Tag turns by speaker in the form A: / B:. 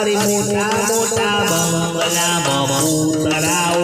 A: Sari muta muta bang bala bang